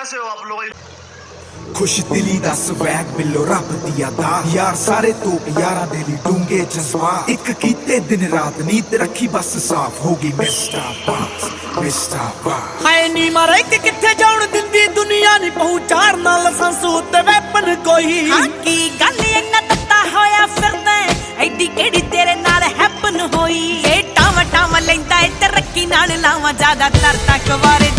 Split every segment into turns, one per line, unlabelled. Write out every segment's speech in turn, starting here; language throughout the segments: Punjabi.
ਪੈਸੇ ਹੋ ਆਪ ਲੋਈ
ਖੁਸ਼ ਦਿਲੀ ਦਾ ਸਵੈਗ ਮਿਲੋ ਰੱਬ ਦੀ ਅਦਾ। ਯਾਰ ਸਾਰੇ ਤੋਂ ਪਿਆਰਾ ਦੇ ਲਈ ਡੂੰਗੇ ਜਜ਼ਬਾ। ਇੱਕ ਕੀਤੇ ਦਿਨ ਰਾਤ ਨੀਂਦ ਰੱਖੀ ਬਸ ਸਾਫ਼ ਹੋ ਗਈ ਮਿਸਟਰ ਬਾਸ ਮਿਸਟਰ ਬਾਸ।
ਹਾਏ ਨੀ ਮਾਰੇ ਕਿ ਕਿੱਥੇ ਜਾਉਣ ਦਿੰਦੀ? ਦੁਨੀਆ ਨਹੀਂ ਪਹੁੰਚਾਰ ਨਾਲ ਲਾਇਸੈਂਸ ਉੱਤੇ ਵੈਪਨ ਕੋਈ।
ਹਾਂ ਕੀ ਗੱਲ ਇੰਨਾ ਤੱਤਾ ਹੋਇਆ ਫਿਰਦਾ ਐਡੀ ਕਿਹੜੀ ਤੇਰੇ ਨਾਲ ਹੈਪਨ ਹੋਈ? ਏ ਟਾਵਾ ਟਾਵਾ ਲੈਂਦਾ ਏ ਤਰੱਕੀ ਨਾਲ ਲਾਵਾ
ਜ਼ਿਆਦਾ ਤਰ ਤੱਕ ਵਾਰੇ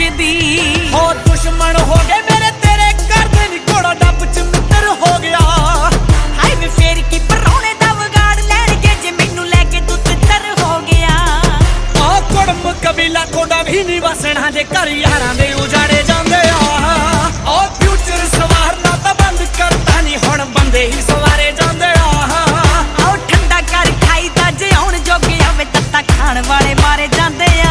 ਪੁੱਛਦੀ। ਹੋ ਦੁਸ਼ਮਣ ਹੋ ਗਏ ਮੇਰੇ ਤੇਰੇ ਘਰ ਦੇ ਨੀ ਘੋੜਾ ਡੱਬ ਚ ਮਿੱਤਰ ਹੋ ਗਿਆ।
ਹਾਏ ਵੇ ਫੇਰ ਕੀ ਪਰੌਣੇ ਦਾ ਵਿਗਾੜ ਲੈਣਗੇ ਜੇ ਮੈਨੂੰ ਲੈ ਕੇ ਤੂੰ ਤਿੱਤਰ ਹੋ ਗਿਆ।
ਆ ਕੁੜਮ ਕਬੀਲਾ ਤੁਹਾਡਾ ਵੀ ਨਹੀਂ ਵਸਣਾ ਜੇ ਘਰ ਯਾਰਾਂ ਦੇ ਉਜਾੜੇ ਜਾਂਦੇ ਆ। ਆ ਫਿਊਚਰ ਸਵਾਰਨਾ ਤਾਂ ਬੰਦ ਕਰਤਾ ਨਹੀਂ ਹੁਣ ਬੰਦੇ ਹੀ ਸਵਾਰੇ ਜਾਂਦੇ ਆ।
ਆਓ ਠੰਡਾ ਕਰ ਖਾਈਦਾ, ਜੇ ਆਉਣ ਜੋਗੇ ਆਵੇ ਤੱਤਾ ਖਾਣ ਵਾਲੇ ਮਾਰੇ ਜਾਂਦੇ ਆ।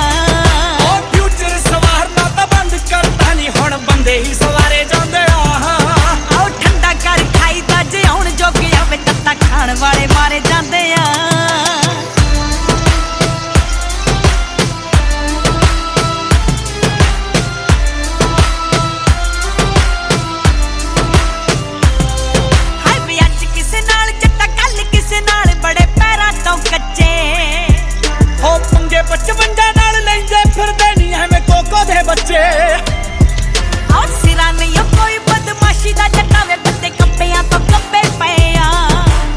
ਬੱਚੇ।
ਆਹ ਸਿਰਾਂ ਨਹੀਂ ਕੋਈ ਬਦਮਾਸ਼ੀ ਦਾ ਜੱਟਾ ਵੇ ਬੱਤੇ ਕੱਪਿਆਂ ਤੋਂ ਕੱਪੇ ਪਏ ਆ।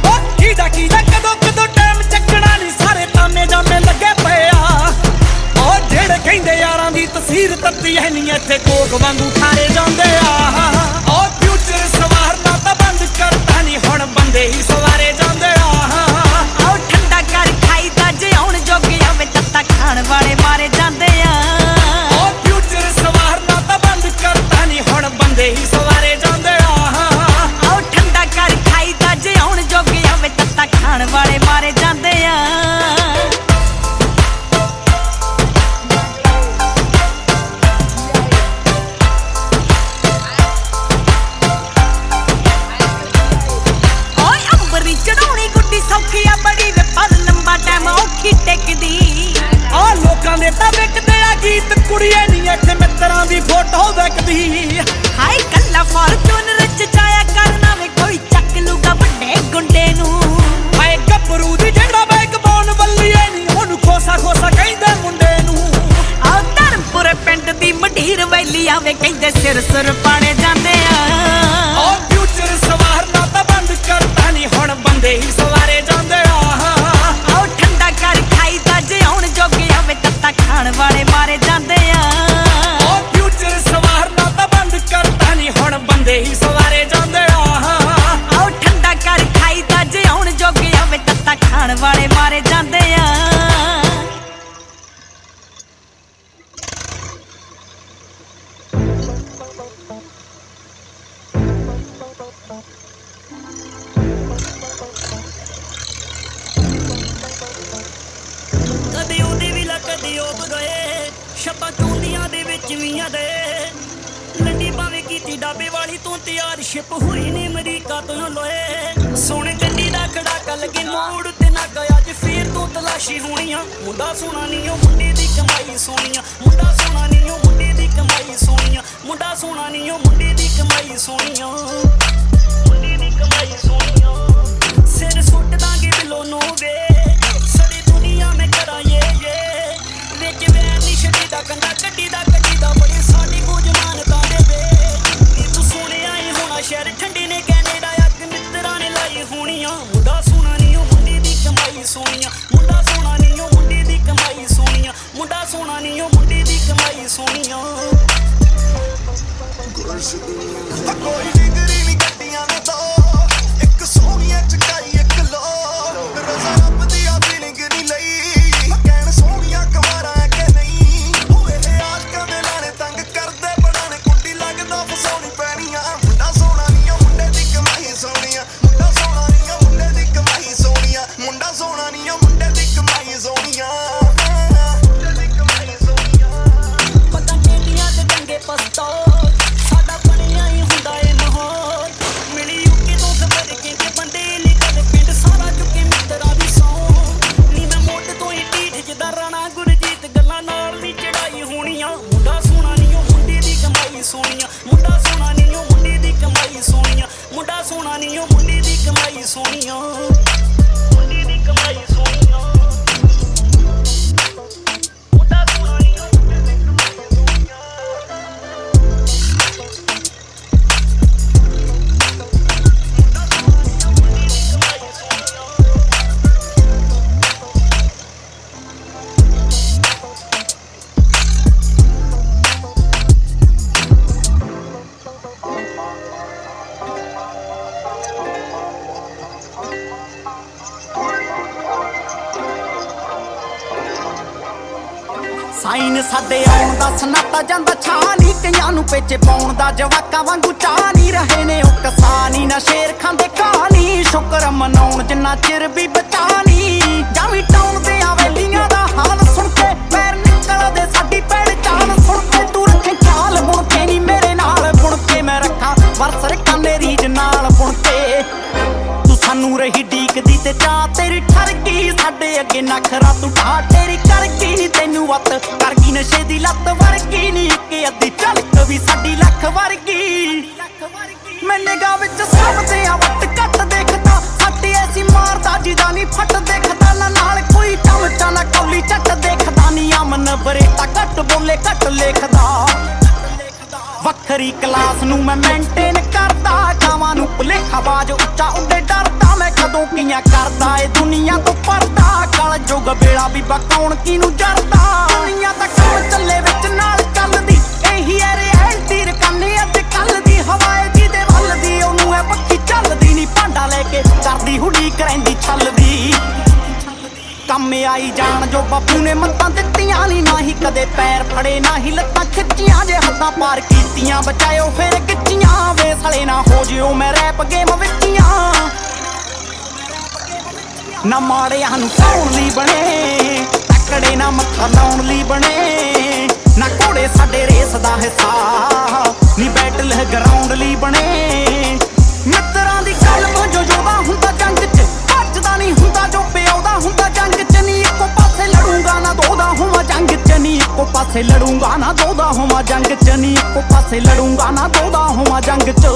ਓ ਕੀਦਾ ਕੀਦਾ ਕਦੋਂ ਕਦੋਂ ਟਾਈਮ ਚੱਕਣਾ ਨਹੀਂ ਸਾਰੇ ਤਾਮੇ ਜਾਮੇ ਲੱਗੇ ਪਏ ਆ। ਓ ਜਿਹੜੇ ਕਹਿੰਦੇ ਯਾਰਾਂ ਦੀ ਤਸਵੀਰ ਤੱਤੀ ਐ ਨਹੀਂ ਇੱਥੇ ਕੋਕ ਵਾਂਗੂ ਖਾਰੇ ਜਾਂਦੇ ਆ। ਓ ਫਿਊਚਰ ਸਵਾਰਨਾ ਤਾਂ ਬੰਦ ਕਰਤਾ ਨਹੀਂ ਹੁਣ ਬੰਦੇ ਹੀ ਸਵਾਰੇ ਜਾਂਦੇ ਆ।
ਖਾਣ ਵਾਲੇ ਮਾਰੇ ਜਾਂਦੇ ਆ।
ਦੀ ਫੋਟੋ ਵਿਕਦੀ
ਹਾਈ ਕੱਲਾ ਫਾਰਚੂਨਰ ਚ ਜਾਇਆ ਕਰਨਾ ਵੇ ਕੋਈ ਚੱਕ ਲੂਗਾ ਵੱਡੇ ਗੁੰਡੇ ਨੂੰ।
ਹਾਏ ਗੱਭਰੂ ਦੀ ਜਿਹੜਾ ਬੈਕ ਬੋਨ ਵੱਲੀਏ ਨਹੀਂ ਉਹਨੂੰ ਖੋਸਾ ਖੋਸਾ ਕਹਿੰਦੇ ਮੁੰਡੇ ਨੂੰ।
ਆ ਧਰਮਪੁਰ ਪਿੰਡ ਦੀ ਮਢੀਰ ਵੈਲੀ ਆਵੇ ਕਹਿੰਦੇ ਸਿਰ ਸੁਰ ਪਾਣੇ ਜਾਂਦੇ ਆ।
ਓ ਫਿਊਚਰ ਸਵਾਰਨਾ ਤਾਂ ਬੰਦ ਕਰਤਾ ਨਹੀਂ ਹੁਣ ਬੰਦੇ ਹੀ ਸਵਾਰੇ ਜਾਂਦੇ ਆ।
ਆਓ ਠੰਡਾ ਕਰ ਖਾਈਦਾ ਜੇ ਆਉਣ ਜੋਗੇ ਆਵੇ ਤੱਤਾ ਖਾਣ ਵਾਲੇ ਮਾਰੇ ਜਾਂਦੇ
ਬੰਦੇ ਹੀ ਸਵਾਰੇ ਜਾਂਦੇ ਆ
ਆਓ ਠੰਡਾ ਕਰ ਖਾਈਦਾ ਜੇ ਆਉਣ ਜੋਗੇ ਆਵੇ ਤੱਤਾ ਖਾਣ ਵਾਲੇ ਮਾਰੇ ਜਾਂਦੇ ਆ।
ਕਦੇ ਉਹਦੇ ਵੀ ਲਾ ਕਦੇ ਉਹ ਗਏ। ਛੱਪਾ ਚੁੰਦੀਆਂ ਦੇ ਵਿੱਚ ਵੀਆਂ ਦੇ। ਲੰਡੀ ਭਾਵੇਂ ਡਾਬੇ ਵਾਲੀ ਤੋਂ ਤਿਆਰ ਸ਼ਿਪ ਹੋਈ ਨੀ ਅਮਰੀਕਾ ਤੋਂ ਲੋਏ ਸੋਹਣੇ ਗੱਡੀ ਦਾ ਖੜਾਕਾ ਲੱਗੇ ਮੋੜ ਤੇ ਨਾ ਗਿਆ ਅੱਜ ਫੇਰ ਤੋਂ ਤਲਾਸ਼ੀ ਹੋਣੀਆਂ। ਮੁੰਡਾ ਸੋਹਣਾ ਨਹੀਂ ਉਹ ਮੁੰਡੇ ਦੀ ਕਮਾਈ ਸੋਹਣੀ ਆ ਮੁੰਡਾ ਸੋਹਣਾ ਨਹੀਂ ਉਹ ਮੁੰਡੇ ਦੀ ਕਮਾਈ ਸੋਹਣੀਆਂ। ਮੁੰਡਾ ਸੋਹਣਾ ਨਹੀਂ ਉਹ ਮੁੰਡੇ ਦੀ ਕਮਾਈ ਸੋਹਣੀ ਮੁੰਡੇ
ਸਾਈਨ ਸਾਡੇ ਆਉਣ ਦਾ ਸਨਾਤਾ ਜਾਂਦਾ, ਛਾਂ ਨਹੀਂ ਕਈਆਂ ਨੂੰ ਪੇਚੇ ਪਾਉਣ ਦਾ, ਜਵਾਕਾਂ ਵਾਂਗੂ ਚਾਹ ਨਹੀਂ ਰਹੇ ਨੇ ਉਹ ਕਸਾਨੀ ਨਾ ਸ਼ੇਰ ਖਾਂਦੇ ਕਹਾਣੀ ਸ਼ੁਕਰ ਮਨਾਉਣ ਜਿੰਨਾ ਚਿਰ ਵੀ ਬਚਾਣੀ ਤੂੰ ਢਾ ਤੇਰੀ ਕਰ ਗਈ ਨੀ, ਤੈਨੂੰ ਵੱਤ ਕਰ ਗਈ ਨਸ਼ੇ ਦੀ ਲੱਤ ਵਰਗੀ ਨੀ, ਇੱਕ ਅੱਧੀ ਝਲਕ ਵੀ ਸਾਡੀ ਲੱਖ ਵਰਗੀ। ਮੈਂ ਨਿਗਾਹ ਵਿੱਚ ਸਭ ਤੇ ਆ ਵੱਟ ਘੱਟ ਦੇਖਦਾ ਸਾਡੀ ਐਸੀ ਮਾਰਦਾ ਜਿਹਦਾ ਨਹੀਂ ਫੱਟ ਦੇਖਦਾ। ਨਾ ਨਾਲ ਕੋਈ ਚਮਚਾ ਨਾ ਕੌਲੀ ਚੱਟ ਦੇਖਦਾ, ਨੀ ਅਮਨ ਬਰੇਟਾ ਘੱਟ ਬੋਲੇ, ਘੱਟ ਲੇਖਦਾ। ਵੱਖਰੀ ਕਲਾਸ ਨੂੰ ਮੈਂ ਮੇਨਟੇਨ ਕਰਦਾ, ਗਾਵਾਂ ਨੂੰ ਭੁਲੇਖਾ ਬਾਜ ਉੱਚਾ ਉੱਡੇ ਡਰਦਾ। ਮੈਂ ਕਦੋਂ ਕੀਆਂ ਕਰਦਾ ਏ ਦੁਨੀਆ ਤੋਂ ਪਰਦਾ। ਕਲ ਜੁਗ ਵੇਲਾ ਵੀ ਬਕਾਉਣ ਕਿਨੂੰ ਜਰਦਾ? ਦੁਨੀਆ ਤਾਂ ਕੰਮ ਚੱਲੇ ਵਿੱਚ ਨਾਲ ਚੱਲਦੀ? ਇਹੀ ਐ ਰਿਐਲਿਟੀ ਰਕਾਨੇ ਅੱਜ ਕੱਲ ਦੀ ਹਵਾਏ ਜਿਹਦੇ ਵੱਲ ਦੀ, ਉਹਨੂੰ ਐ ਪੱਕੀ ਚੱਲਦੀ ਨਹੀਂ ਭਾਂਡਾ ਲੈ ਕੇ ਕਰਦੀ ਹੁੜੀ ਕਰੈਂਦੀ ਛੱਲਦੀ। ਕੰਮ ਆਈ ਜਾਣ ਜੋ ਬਾਪੂ ਨੇ ਮੱਤਾਂ ਦਿੱਤੀਆਂ। ਕਦੇ ਪੈਰ ਫੜੇ ਨਾਹੀ ਲੱਤਾਂ ਖਿੱਚੀਆਂ ਜੇ ਹੱਦਾਂ ਪਾਰ ਕੀਤੀਆਂ, ਬਚਾਇਓ ਫਿਰ ਗਿੱਚੀਆਂ ਵੇ ਸਲੇ ਨਾ ਹੋ ਜਿਓ, ਮੈਂ ਰੈਪ ਗੇਮ ਵਿੱਚੀਆਂ। ਨਾ ਮਾੜਿਆਂ ਨੂੰ ਪਾਉਣ ਲਈ ਬਣੇ, ਤੱਕੜੇ ਨਾ ਮੱਥਾ ਲਾਉਣ ਲਈ ਬਣੇ। ਨਾ ਘੋੜੇ ਸਾਡੇ ਰੇਸ ਦਾ ਹਿੱਸਾ ਪਾਸੇ ਲੜੂੰਗਾ ਨਾ ਦੋਦਾ ਹੋਵਾਂ ਜੰਗ 'ਚ ਨਹੀਂ ਇੱਕੋ ਪਾਸੇ ਲੜੂੰਗਾ ਨਾ ਦੋਦਾ ਹੋਵਾਂ ਜੰਗ 'ਚ।